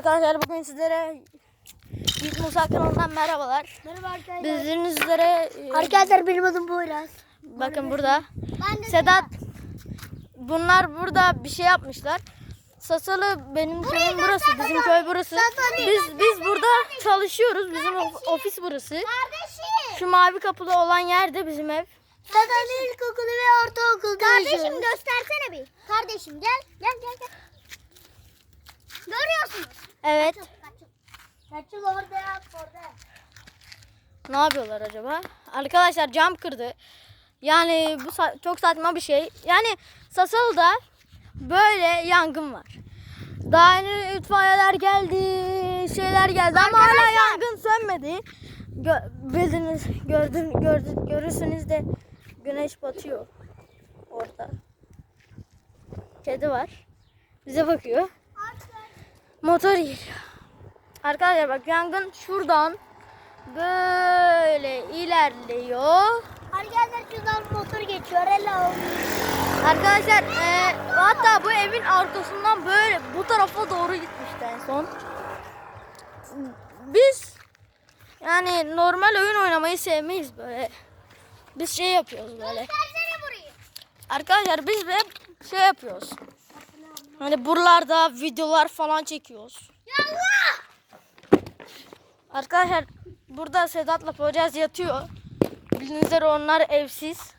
Arkadaşlar bugün sizlere Yiğit Musa kanalından merhabalar. Merhaba arkadaşlar. Bildiğiniz üzere e, Arkadaşlar benim adım Poyraz. bakın burada Ben de Sedat bunlar burada bir şey yapmışlar. Sasalı benim köyüm burası, bizim köy burası. Biz biz burada çalışıyoruz. Bizim of- ofis burası. Kardeşim. Şu mavi kapılı olan yerde bizim ev. Zaten ilkokulu ve ortaokulda Kardeşim göstersene bir. Kardeşim gel. Gel gel gel. Evet. Kaç yıl orada yap orada. Ne yapıyorlar acaba? Arkadaşlar cam kırdı. Yani bu sa- çok saçma bir şey. Yani Sasalı'da böyle yangın var. Daha yeni itfaiyeler geldi, şeyler geldi ama hala yangın sönmedi. Gö- bildiğiniz, gördün, gördün, görürsünüz de güneş batıyor orada. Kedi var. Bize bakıyor. Motor geliyor. Arkadaşlar bak yangın şuradan böyle ilerliyor. Arkadaşlar şuradan motor geçiyor. Hello. Arkadaşlar e, hatta bu evin arkasından böyle bu tarafa doğru gitmişti en son. Biz yani normal oyun oynamayı sevmeyiz böyle. Biz şey yapıyoruz böyle. Arkadaşlar biz hep şey yapıyoruz. Hani buralarda videolar falan çekiyoruz. Yallah. Arkadaşlar burada Sedat'la Poyraz yatıyor. Bildiğiniz üzere onlar evsiz.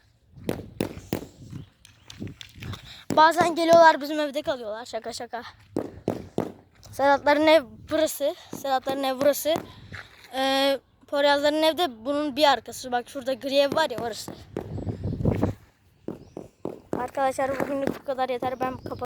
Bazen geliyorlar bizim evde kalıyorlar şaka şaka. Sedatların ev burası. Sedatların ev burası. Ee, Poyrazların ev de bunun bir arkası. Bak şurada gri ev var ya orası. Arkadaşlar bugünlük bu kadar yeter. Ben kapatıyorum.